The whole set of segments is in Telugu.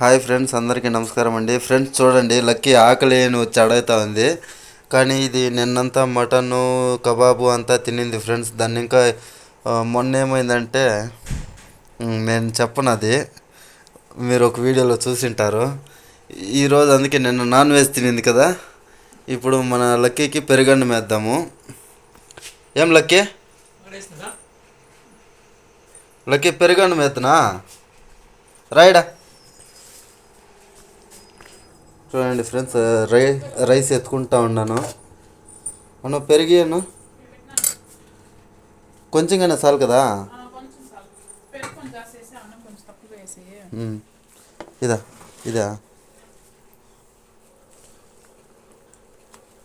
హాయ్ ఫ్రెండ్స్ అందరికీ నమస్కారం అండి. ఫ్రెండ్స్ చూడండి లక్కీ ఆకలి అని వచ్చి అడుగుతా ఉంది కానీ ఇది నిన్నంతా మటను కబాబు అంతా తినింది ఫ్రెండ్స్. దాన్ని ఇంకా మొన్న ఏమైందంటే నేను చెప్పను అది మీరు ఒక వీడియోలో చూసింటారు. ఈరోజు అందుకే నిన్న నాన్ వెజ్ తినింది కదా. ఇప్పుడు మన లక్కీకి పెరుగన్నం వేద్దాము. ఏం లక్కీ? లక్కీ పెరుగన్నం వేస్తున్నా రాయడా? చూడండి ఫ్రెండ్స్ రై రైస్ ఎత్తుకుంటా ఉన్నాను. అన్న కొంచెంగానే చాలు కదా? చాలు. పెరుగు అన్నం కొంచెం తక్కువ వేసి. ఉమ్. ఇదా ఇదా.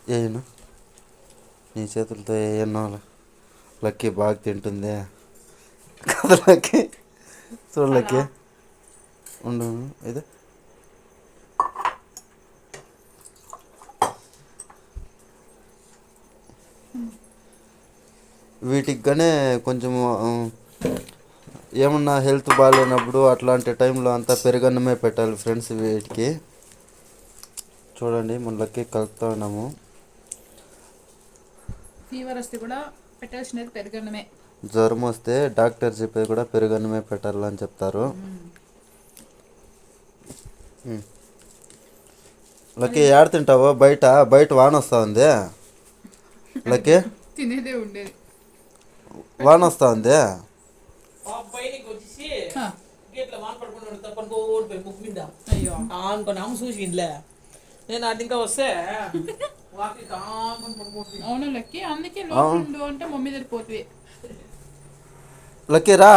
ఏయను నీ చేతులతో ఏయన్నో లక్కీ బాగా తింటుంది? కదా లక్కీ? చూడు లక్కీ. ఉండు. ఇది. వీటికి గానే కొంచెం ఏమన్నా హెల్త్ బాగాలేనప్పుడు అట్లాంటి టైంలో అంతా పెరుగన్నమే పెట్టాలి ఫ్రెండ్స్ వీటికి. చూడండి మనలకి కలుపుతా ఉన్నాము. ఫీవర్ వస్తే కూడా పెట్టాల్సినది పెరుగన్నమే. జ్వరం వస్తే డాక్టర్ చెప్పేది కూడా పెరుగన్నమే పెట్టాలని చెప్తారు. లక్కీ ఏడ తింటావో? బయట? బయట వాన వస్తా ఉంది. లక్కీ తినేదే ఉండేది. వాన వస్తా ఉంది నేను అది ఇంకా వస్తే అవును లక్కి అందుకే లోపల అంటే మమ్మీ దగ్గర పోతుంది లక్కీ రా.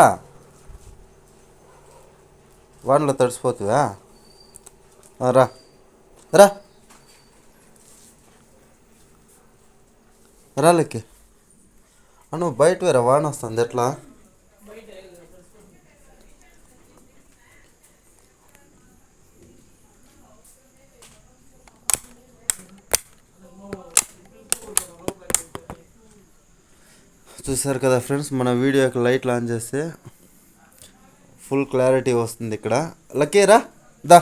వానలో తడిసిపోతుందా రా. రా. రా అను బయట వేరే వాన వస్తుంది ఎట్లా? చూసారు కదా ఫ్రెండ్స్ మన వీడియోకి లైట్లు ఆన్ చేస్తే ఫుల్ క్లారిటీ వస్తుంది ఇక్కడ. లక్కీరా దా.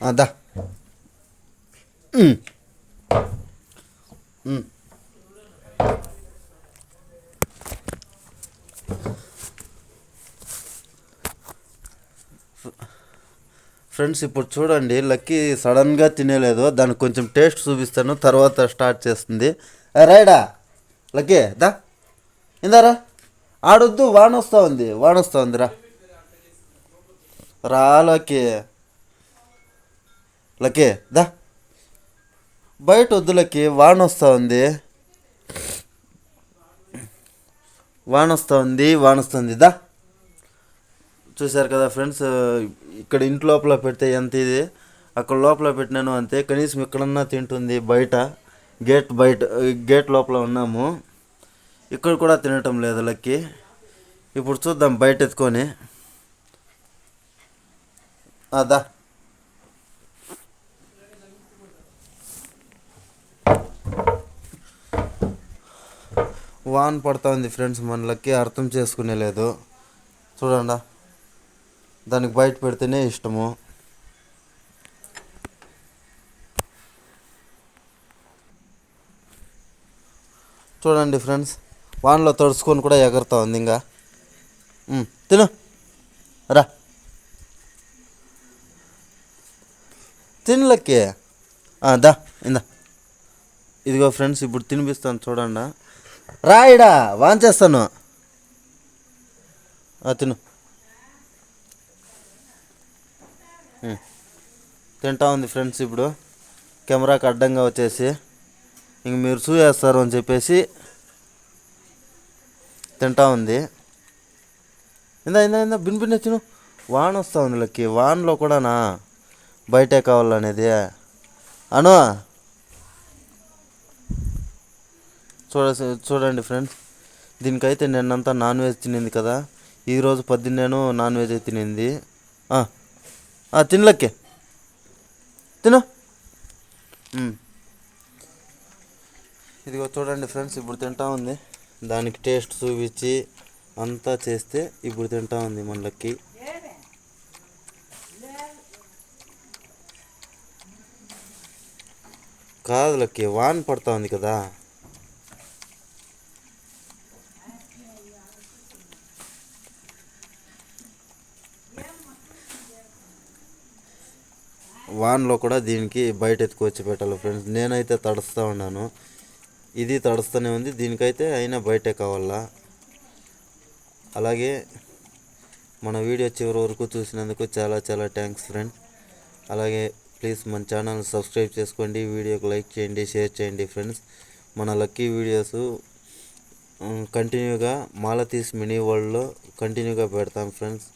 దా. ఫ్రెండ్స్ ఇప్పుడు చూడండి లక్కీ సడన్గా తినేలేదు. దానికి కొంచెం టేస్ట్ చూపిస్తాను. తర్వాత స్టార్ట్ చేస్తుంది. రైడా లక్కీ దా. ఇందారా? ఆడొద్దు వాన వస్తూ ఉంది. వాన వస్తూ ఉంది రా రా లక్కీ. లక్కీ దా. బయట వద్దు లక్కీ. వాన వస్తూ ఉంది. వాన వస్తూ ఉంది వాన వస్తుంది దా. చూశారు కదా ఫ్రెండ్స్ ఇక్కడ ఇంటి లోపల పెడితే ఎంత ఇది? అక్కడ లోపల పెట్టినాను అంతే. కనీసం ఇక్కడన్నా తింటుంది బయట. గేట్ బయట గేట్ లోపల ఉన్నాము. ఇక్కడ కూడా తినటం లేదు లక్కి. ఇప్పుడు చూద్దాం బయట ఎత్తుకొని. అదా వాన్ పడుతుంది ఫ్రెండ్స్ మన లక్కి అర్థం చేసుకునే లేదు. చూడండి. దానికి బయట పెడితేనే ఇష్టము. చూడండి ఫ్రెండ్స్ వాన్లో తడుచుకొని కూడా ఎగరుతా ఉంది ఇంకా. తిను. రా. తినలకే దా ఇందా. ఇదిగో ఫ్రెండ్స్ ఇప్పుడు తినిపిస్తాను చూడండి. రాయిడా వాన్ చేస్తాను తిను. తింటా ఉంది ఫ్రెండ్స్ ఇప్పుడు. కెమెరాకి అడ్డంగా వచ్చేసి ఇంక మీరు చూసేస్తారు అని చెప్పేసి తింటా ఉంది. ఇందా ఇందా ఇందా బిన్ బిన్ వచ్చిన వాన వస్తా ఉంది లక్కి. వాన్లో కూడానా బయటే కావాలనేది. అను. చూడ చూడండి ఫ్రెండ్స్. దీనికైతే నిన్నంతా నాన్ వెజ్ తినింది కదా. ఈరోజు పొద్దున్నేను నాన్ వెజ్ తినింది. తినలక్కే తిన ఇదిగో చూడండి ఫ్రెండ్స్ ఇప్పుడు తింటా ఉంది దానికి టేస్ట్ చూపించి అంతా చేస్తే ఇప్పుడు తింటా ఉంది మన లక్కి కాదు లక్కి వాన్ పడతా ఉంది కదా వాన్లో కూడా దీనికి బయట ఎత్తుకొచ్చి పెట్టాలి ఫ్రెండ్స్. నేనైతే తడుస్తూ ఉన్నాను. ఇది తడుస్తూనే ఉంది. దీనికైతే అయినా బయటే కావాలా? అలాగే మన వీడియో చివరి వరకు చూసినందుకు చాలా చాలా థ్యాంక్స్ ఫ్రెండ్స్ అలాగే ప్లీజ్ మన ఛానల్ సబ్స్క్రైబ్ చేసుకోండి. వీడియోకి లైక్ చేయండి షేర్ చేయండి ఫ్రెండ్స్ మన లక్కీ వీడియోస్ కంటిన్యూగా మాలతీస్ మినీ వరల్డ్లో కంటిన్యూగా పెడతాం ఫ్రెండ్స్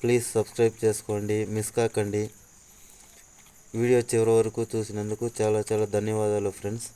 ప్లీజ్ సబ్స్క్రైబ్ చేసుకోండి. మిస్ కాకండి. వీడియో చివరి వరకు చూసినందుకు చాలా చాలా ధన్యవాదాలు ఫ్రెండ్స్.